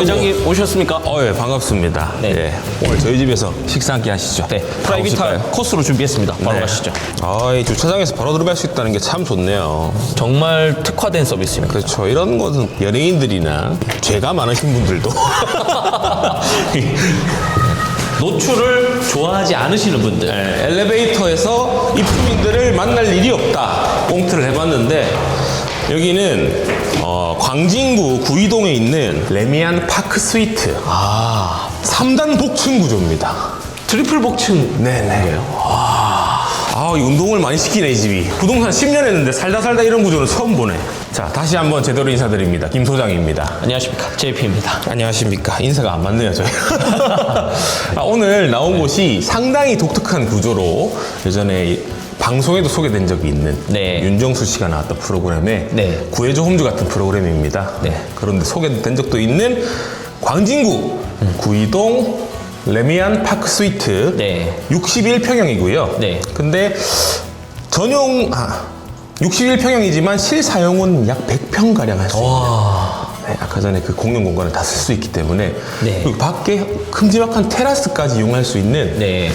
회장님 오셨습니까? 어, 예, 반갑습니다. 네. 예, 오늘 저희 집에서 식사 함께 하시죠. 네, 프라이빗한 코스로 준비했습니다. 바로 네. 가시죠. 아, 이 주차장에서 바로 들어갈 수 있다는 게 참 좋네요. 정말 특화된 서비스입니다. 그렇죠. 이런 것은 연예인들이나 죄가 많으신 분들도 노출을 좋아하지 않으시는 분들. 네, 엘리베이터에서 입주민들을 만날 일이 없다. 꽁트를 해봤는데 여기는 어, 광진구 구이동에 있는 레미안 파크 스위트 아, 3단 복층 구조입니다. 트리플 복층. 네네. 아, 이 운동을 많이 시키네, 이 집이. 부동산 10년 했는데 살다 살다 이런 구조는 처음 보네. 자, 다시 한번 제대로 인사드립니다. 김 소장입니다. 안녕하십니까. JP입니다. 안녕하십니까. 인사가 안 맞네요, 저희. 아, 오늘 나온 곳이 상당히 독특한 구조로 예전에 방송에도 소개된 적이 있는 네. 윤정수 씨가 나왔던 프로그램에 네. 구해줘 홈즈 같은 프로그램입니다. 네. 그런데 소개된 적도 있는 광진구 구이동 레미안 파크 스위트 네. 61평형이고요. 네. 근데 전용 아, 61평형이지만 실사용은 약 100평 가량 할 수 있는 와. 네, 아까 전에 그 공용 공간을 다 쓸 수 있기 때문에 네. 그리고 밖에 큼지막한 테라스까지 이용할 수 있는 네.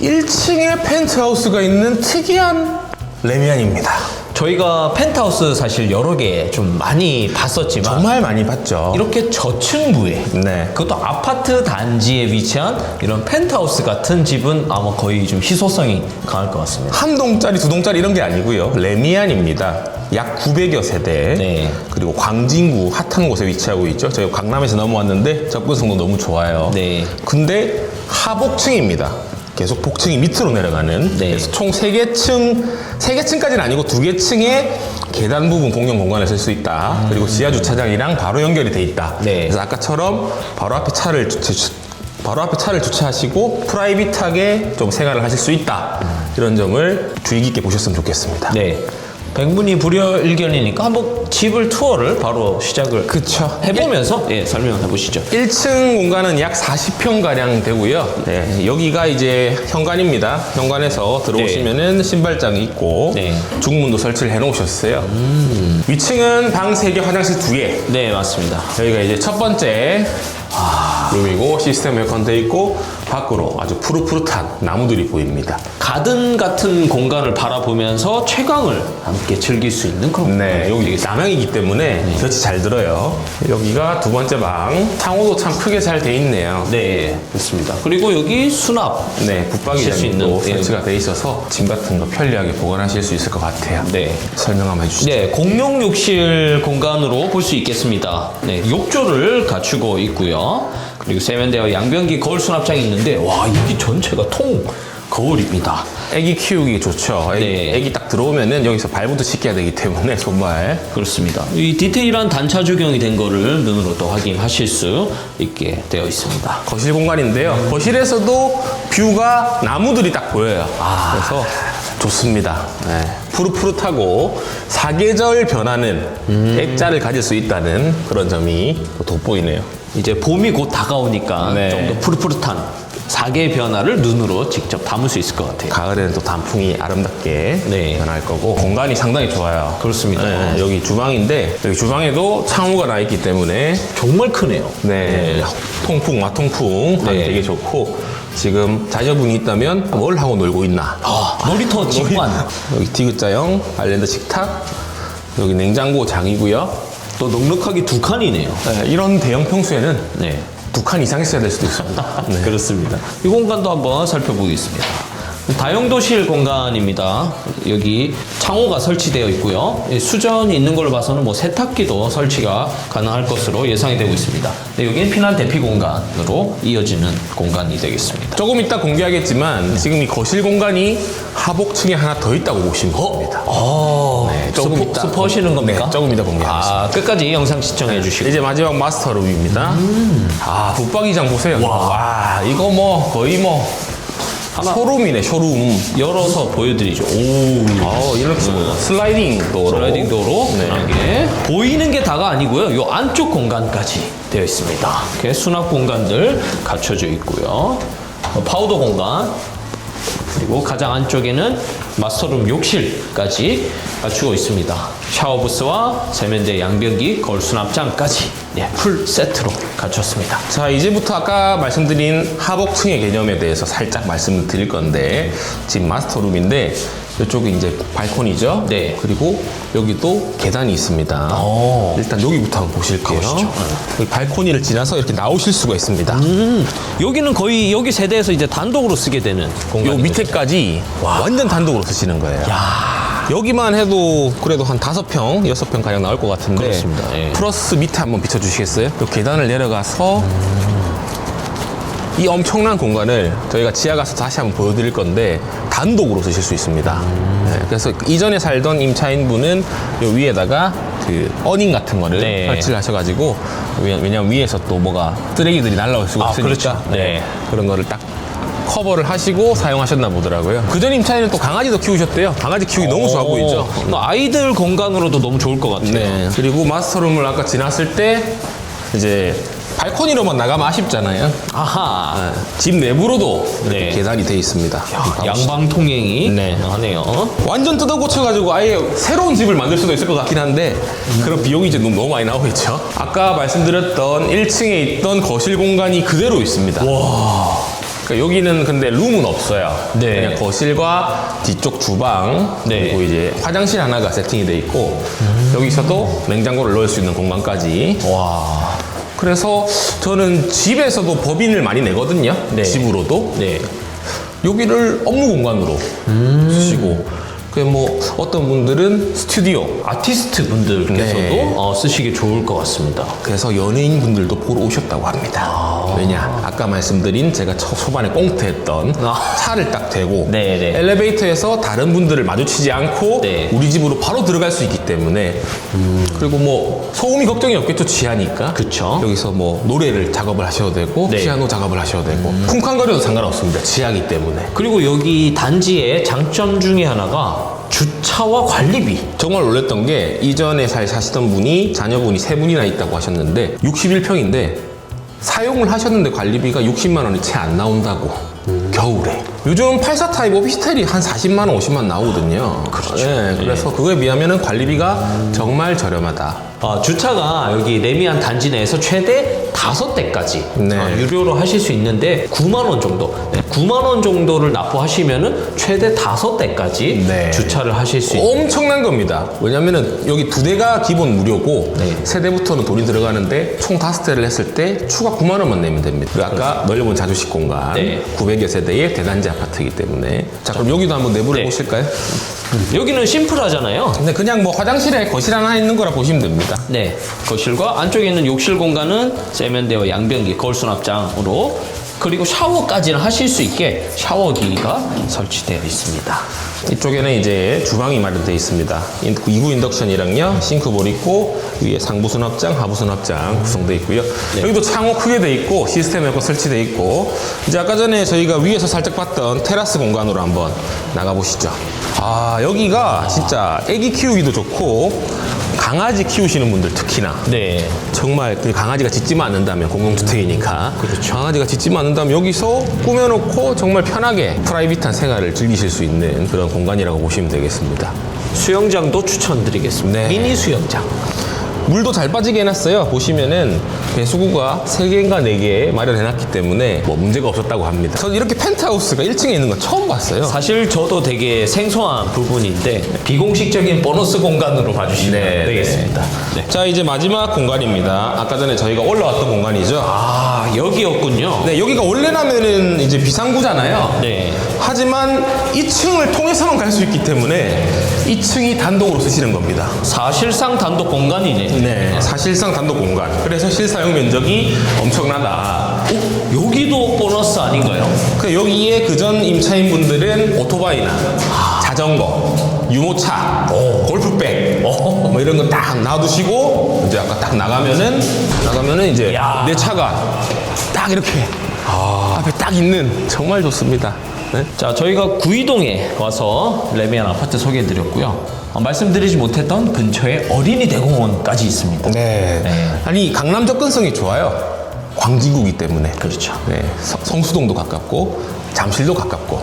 1층에 펜트하우스가 있는 특이한 레미안입니다. 저희가 펜트하우스 사실 여러 개 좀 많이 봤었지만 정말 많이 봤죠. 이렇게 저층부에 네. 그것도 아파트 단지에 위치한 이런 펜트하우스 같은 집은 아마 거의 좀 희소성이 강할 것 같습니다. 한 동짜리, 두 동짜리 이런 게 아니고요. 레미안입니다. 약 900여 세대. 네. 그리고 광진구 핫한 곳에 위치하고 있죠. 저희 강남에서 넘어왔는데 접근성도 너무 좋아요. 네. 근데 하복층입니다. 계속 복층이 밑으로 내려가는. 네. 그래서 총 3개층, 3개층까지는 아니고 2개층에 계단 부분 공용 공간을 쓸수 있다. 그리고 지하 주차장이랑 바로 연결이 돼 있다. 음. 네. 그래서 아까처럼 바로 앞에 차를 주차, 주- 바로 앞에 차를 주차하시고 프라이빗하게 좀 생활을 하실 수 있다. 이런 점을 주의 깊게 보셨으면 좋겠습니다. 네. 백문이 불여일견이니까 한번 집을 투어를 바로 시작을 그쵸. 해보면서 예, 설명해 보시죠. 1층 공간은 약 40평 가량 되고요. 네, 여기가 이제 현관입니다. 현관에서 들어오시면은 신발장이 있고 네. 중문도 설치를 해놓으셨어요. 위층은 방 3개, 화장실 2개. 네, 맞습니다. 여기가 이제 첫 번째 룸이고 시스템 에어컨 돼 있고 밖으로 아주 푸릇푸릇한 나무들이 보입니다. 가든 같은 공간을 바라보면서 최강을 함께 즐길 수 있는 그런 네, 여기 남향이기 때문에 볕이 잘 들어요. 여기가 두 번째 방. 창호도 참 크게 잘 돼 있네요. 네, 그렇습니다. 그리고 여기 수납. 네, 하실 수 있는, 예. 설치가 돼 있어서 짐 같은 거 편리하게 보관하실 수 있을 것 같아요. 네. 설명 한번 해주시죠. 네, 공용 욕실 공간으로 볼 수 있겠습니다. 네, 욕조를 갖추고 있고요. 그리고 세면대와 양변기 거울 수납장이 있는데 와, 여기 전체가 통 거울입니다. 애기 키우기 좋죠. 애기, 네. 애기 딱 들어오면은 여기서 발부터 씻겨야 되기 때문에 정말 그렇습니다. 이 디테일한 단차 조경이 된 거를 눈으로 또 확인하실 수 있게 되어 있습니다. 거실 공간인데요. 거실에서도 뷰가 나무들이 딱 보여요. 그래서 좋습니다. 네. 푸릇푸릇하고 사계절 변하는 액자를 가질 수 있다는 그런 점이 또 돋보이네요. 이제 봄이 곧 다가오니까 네. 좀 더 푸릇푸릇한 사계의 변화를 눈으로 직접 담을 수 있을 것 같아요. 가을에는 또 단풍이 아름답게 네. 변할 거고 공간이 상당히 좋아요. 그렇습니다. 네, 여기 주방인데 여기 주방에도 창호가 나 있기 때문에 정말 크네요. 네, 통풍 마통풍 하기 네. 되게 좋고 지금 자녀분이 있다면 뭘 하고 놀고 있나? 아, 놀이터 직관. 여기 디귿자형 아일랜드 식탁 여기 냉장고 장이고요. 또 넉넉하게 두 칸이네요. 네, 이런 대형 평수에는 네. 두 칸 이상 있어야 될 수도 있습니다. 네. 그렇습니다. 이 공간도 한번 살펴보겠습니다. 다용도실 공간입니다. 여기 창호가 설치되어 있고요. 이 수전이 있는 걸로 봐서는 뭐 세탁기도 설치가 가능할 것으로 예상이 되고 있습니다. 네, 여기는 피난 대피 공간으로 이어지는 공간이 되겠습니다. 조금 이따 공개하겠지만 지금 이 거실 공간이 하복층에 하나 더 있다고 보시면 됩니다. 어, 네, 조금 스포, 이따 스포하시는 겁니까? 네, 조금 이따 공개하겠습니다. 아, 끝까지 영상 시청해 주시고. 이제 마지막 마스터룸입니다. 아, 붙박이장 보세요. 와, 이거 뭐 거의 뭐 쇼룸이네, 쇼룸. 열어서 보여드리죠. 오, 어, 이렇게 슬라이딩 도로. 슬라이딩 도로 네. 편하게 보이는 게 다가 아니고요. 요 안쪽 공간까지 되어 있습니다. 이렇게 수납 공간들 갖춰져 있고요. 어, 파우더 공간 그리고 가장 안쪽에는 마스터룸 욕실까지 갖추고 있습니다. 샤워 부스와 세면대 양변기, 거울 수납장까지 네, 풀 세트로 갖췄습니다. 자, 이제부터 아까 말씀드린 하복층의 개념에 대해서 살짝 말씀을 드릴 건데, 지금 마스터룸인데, 이쪽이 이제 발코니죠? 네. 그리고 여기도 계단이 있습니다. 오. 일단 여기부터 한번 보실게요. 여기 발코니를 지나서 이렇게 나오실 수가 있습니다. 음, 여기는 거의 여기 세대에서 이제 단독으로 쓰게 되는 요 공간. 밑에까지 완전 단독으로 쓰시는 거예요. 여기만 해도 그래도 한 다섯 평, 여섯 평 가량 나올 것 같은데 그렇습니다. 예. 플러스 밑에 한번 비춰주시겠어요? 요 계단을 내려가서 이 엄청난 공간을 저희가 지하 가서 다시 한번 보여드릴 건데 단독으로 쓰실 수 있습니다. 네, 그래서 이전에 살던 임차인분은 요 위에다가 그 어닝 같은 거를 네. 설치를 하셔가지고 왜냐- 왜냐면 위에서 또 뭐가 쓰레기들이 날라올 수가 아, 없으니까 그렇죠. 네. 그런 거를 딱 커버를 하시고 사용하셨나 보더라고요. 그전 임차인은 또 강아지도 키우셨대요. 강아지 키우기 너무 좋아 보이죠? 뭐 아이들 공간으로도 너무 좋을 것 같아요. 네. 그리고 마스터룸을 아까 지났을 때 이제 발코니로만 나가면 아쉽잖아요. 아하. 집 내부로도 이렇게 네. 계단이 돼 있습니다. 양방 통행이 네. 가능하네요. 완전 뜯어 고쳐가지고 아예 새로운 집을 만들 수도 있을 것 같긴 한데 그런 비용이 이제 너무, 너무 많이 나오겠죠. 아까 말씀드렸던 1층에 있던 거실 공간이 그대로 있습니다. 그러니까 여기는 근데 룸은 없어요. 네. 그냥 거실과 뒤쪽 주방 네. 그리고 이제 화장실 하나가 세팅이 돼 있고 여기서도 냉장고를 넣을 수 있는 공간까지. 와. 그래서 저는 집에서도 법인을 많이 내거든요. 네. 집으로도. 네. 여기를 업무 공간으로 음. 쓰시고 그 뭐 어떤 분들은 스튜디오 아티스트 분들께서도 네. 어, 쓰시기 좋을 것 같습니다. 그래서 연예인 분들도 보러 오셨다고 합니다. 왜냐 아까 말씀드린 제가 초, 초반에 꽁트했던 아. 차를 딱 대고 네, 네. 엘리베이터에서 다른 분들을 마주치지 않고 네. 우리 집으로 바로 들어갈 수 있기 때문에 그리고 뭐 소음이 걱정이 없겠죠 지하니까 그쵸. 여기서 뭐 노래를 작업을 하셔도 되고 네. 피아노 작업을 하셔도 되고 쿵쾅거려도 상관없습니다 지하기 때문에 그리고 여기 단지의 장점 중에 하나가 주차와 관리비. 정말 놀랬던 게 이전에 살 사시던 분이 자녀분이 세 분이나 있다고 하셨는데 61평인데 사용을 하셨는데 관리비가 60만 원이 채 안 나온다고 겨울에 요즘 84 타입 오피스텔이 한 40만 원, 50만 원 나오거든요. 그렇죠. 그래서 그거에 비하면 관리비가 정말 저렴하다. 어, 주차가 여기 레미안 단지 내에서 최대 다섯 대까지 네. 어, 유료로 하실 수 있는데 9만 원 정도, 네, 9만 원 정도를 납부하시면은 최대 다섯 대까지 네. 주차를 하실 수 있는. 엄청난 겁니다. 왜냐면은 여기 두 대가 기본 무료고 네. 세 대부터는 돈이 들어가는데 총 다섯 대를 했을 때 추가 9만 원만 내면 됩니다. 그리고 아까 넓은 자주식 공간 네. 900여 세대의 대단지 아파트이기 때문에 자 그럼 여기도 한번 내부를 네. 보실까요? 여기는 심플하잖아요. 근데 그냥 뭐 화장실에 거실 하나 있는 거라 보시면 됩니다. 네, 거실과 안쪽에 있는 욕실 공간은 세면대와 양변기, 거울 수납장으로 그리고 샤워까지는 하실 수 있게 샤워기가 설치되어 있습니다. 이쪽에는 이제 주방이 마련되어 있습니다. 인- 2구 인덕션이랑요, 싱크볼 있고, 위에 상부 수납장, 하부 수납장 구성되어 있고요. 여기도 창호 크게 돼 있고, 시스템 에어컨 설치되어 있고, 이제 아까 전에 저희가 위에서 살짝 봤던 테라스 공간으로 한번 나가보시죠. 아, 여기가 진짜 애기 키우기도 좋고, 강아지 키우시는 분들 특히나 네, 정말 그 강아지가 짖지만 않는다면 공동주택이니까 그렇죠. 강아지가 짖지만 않는다면 여기서 꾸며놓고 정말 편하게 프라이빗한 생활을 즐기실 수 있는 그런 공간이라고 보시면 되겠습니다. 수영장도 추천드리겠습니다. 네. 미니 수영장. 물도 잘 빠지게 해놨어요. 보시면은 배수구가 3개인가 4개 마련해놨기 때문에 뭐 문제가 없었다고 합니다. 저는 이렇게 펜트하우스가 1층에 있는 건 처음 봤어요. 사실 저도 되게 생소한 부분인데 비공식적인 보너스 공간으로 봐주시면 네, 되겠습니다. 네. 자 이제 마지막 공간입니다. 아까 전에 저희가 올라왔던 공간이죠. 아 여기였군요. 네, 여기가 원래라면은 이제 비상구잖아요. 네. 하지만 2층을 통해서만 갈 수 있기 때문에 2층이 단독으로 쓰시는 겁니다. 사실상 단독 공간이네. 네. 사실상 단독 공간. 그래서 실사용 면적이 엄청나다. 어? 여기도 보너스 아닌가요? 그 여기에 그전 임차인 분들은 오토바이나 자전거, 유모차, 골프백, 뭐 이런 거 딱 놔두시고 이제 아까 딱 나가면은 나가면은 이제 야. 내 차가 딱 이렇게 앞에 딱 있는 정말 좋습니다. 네? 자, 저희가 구이동에 와서 레미안 아파트 소개해드렸고요. 어, 말씀드리지 못했던 근처에 어린이 대공원까지 있습니다. 네. 네. 아니 강남 접근성이 좋아요. 광진구기 때문에. 그렇죠. 네, 서- 성수동도 가깝고 잠실도 가깝고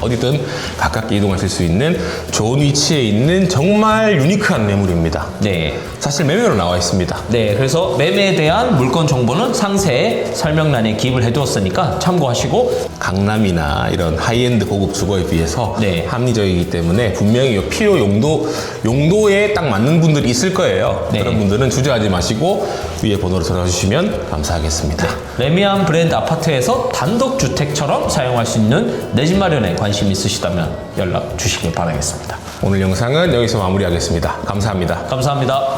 어디든 가깝게 이동하실 수 있는 좋은 위치에 있는 정말 유니크한 매물입니다. 네. 사실 매매로 나와 있습니다. 네, 그래서 매매에 대한 물건 정보는 상세에 설명란에 기입을 해두었으니까 참고하시고 강남이나 이런 하이엔드 고급 주거에 비해서 네. 합리적이기 때문에 분명히 이 필요 용도 용도에 딱 맞는 분들이 있을 거예요. 네. 그런 분들은 주저하지 마시고 위에 번호로 전화 주시면 감사하겠습니다. 레미안 브랜드 아파트에서 단독 주택처럼 사용할 수 있는 내 집 마련에 관심 있으시다면 연락 주시길 바라겠습니다. 오늘 영상은 여기서 마무리하겠습니다. 감사합니다. 감사합니다.